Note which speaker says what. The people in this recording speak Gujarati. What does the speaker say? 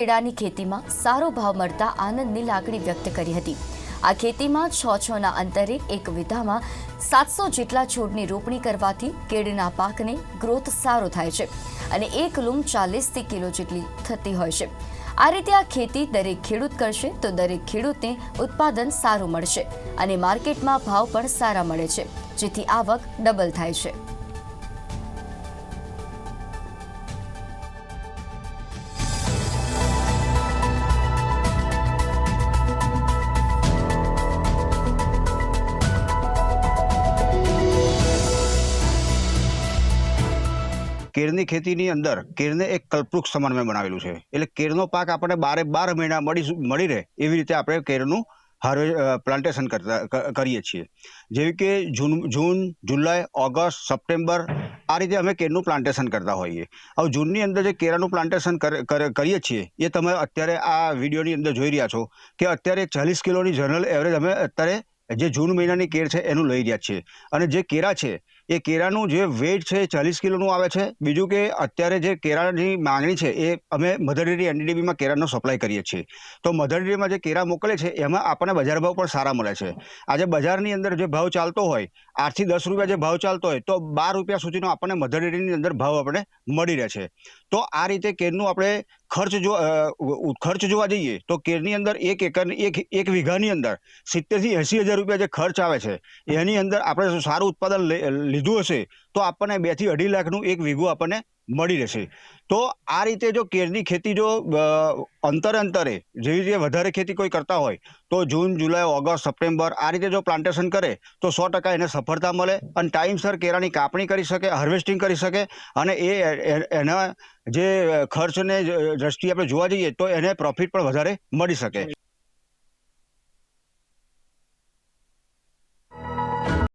Speaker 1: કેળાની ખેતીમાં સારો ભાવ મળતા આનંદની લાગણી વ્યક્ત કરી હતી. આ ખેતીમાં છ છના અંતરે એક વિધામાં સાતસો જેટલા છોડની રોપણી કરવાથી કેળના પાકને ગ્રોથ સારો થાય છે અને એક લૂમ ચાલીસથી કિલો જેટલી થતી હોય છે. આ રીતે આ ખેતી દરેક ખેડૂત કરશે તો દરેક ખેડૂતને ઉત્પાદન સારું મળશે અને માર્કેટમાં ભાવ પણ સારા મળે છે, જેથી આવક ડબલ થાય છે.
Speaker 2: કેળની ખેતીની અંદર કેળને એક કલ્પવૃક્ષ સમાન મેં બનાવેલું છે. એટલે કેળનો પાક આપણને બારે બાર મહિના મળી મળી રહે એવી રીતે આપણે કેળનું હાર્વે પ્લાન્ટેશન કરતા કરીએ છીએ. જેવી કે જૂન જૂન, જુલાઈ, ઓગસ્ટ, સપ્ટેમ્બર આ રીતે અમે કેળનું પ્લાન્ટેશન કરતા હોઈએ. હવે જૂનની અંદર જે કેળાનું પ્લાન્ટેશન કર- કર- કરીએ છીએ, એ તમે અત્યારે આ વિડીયોની અંદર જોઈ રહ્યા છો કે અત્યારે ચાલીસ કિલોની જનરલ એવરેજ અમે અત્યારે જે જૂન મહિનાની કેર છે એનું લઈ રહ્યા છીએ. અને જે કેરા છે એ કેળાનું જે વેટ છે એ ચાલીસ કિલોનું આવે છે. બીજું કે અત્યારે જે કેળાની માંગણી છે એ અમે મધર ડેરી એનડીડીબીમાં કેરાનો સપ્લાય કરીએ છીએ. તો મધર ડેરીમાં જે કેળા મોકલે છે એમાં આપણને બજાર ભાવ પણ સારા મળે છે. આજે બજારની અંદર જે ભાવ ચાલતો હોય આઠથી દસ રૂપિયા જે ભાવ ચાલતો હોય, તો બાર રૂપિયા સુધીનો આપણને મધર ડેરીની અંદર ભાવ આપણે મળી રહે છે. તો આ રીતે કેરનું આપણે ખર્ચ જો ખર્ચ જોવા જઈએ, તો કેરની અંદર એક એકર, એક એક વીઘાની અંદર સિત્તેરથી એંસી હજાર રૂપિયા જે ખર્ચ આવે છે, એની અંદર આપણે સારું ઉત્પાદન લીધું હશે, તો આપણને બેથી અઢી લાખનું એક વીઘું આપણને મળી રહેશે. તો આ રીતે જો કેળની ખેતી જો અંતર અંતરે જેવી રીતે વધારે ખેતી કોઈ કરતા હોય, તો જૂન, જુલાઈ, ઓગસ્ટ, સપ્ટેમ્બર આ રીતે જો પ્લાન્ટેશન કરે, તો સો ટકા એને સફળતા મળે અને ટાઈમસર કેળાની કાપણી કરી શકે, હાર્વેસ્ટિંગ કરી શકે અને એ- એના જે ખર્ચને દ્રષ્ટિએ આપણે જોવા જઈએ તો એને પ્રોફિટ પણ વધારે મળી શકે.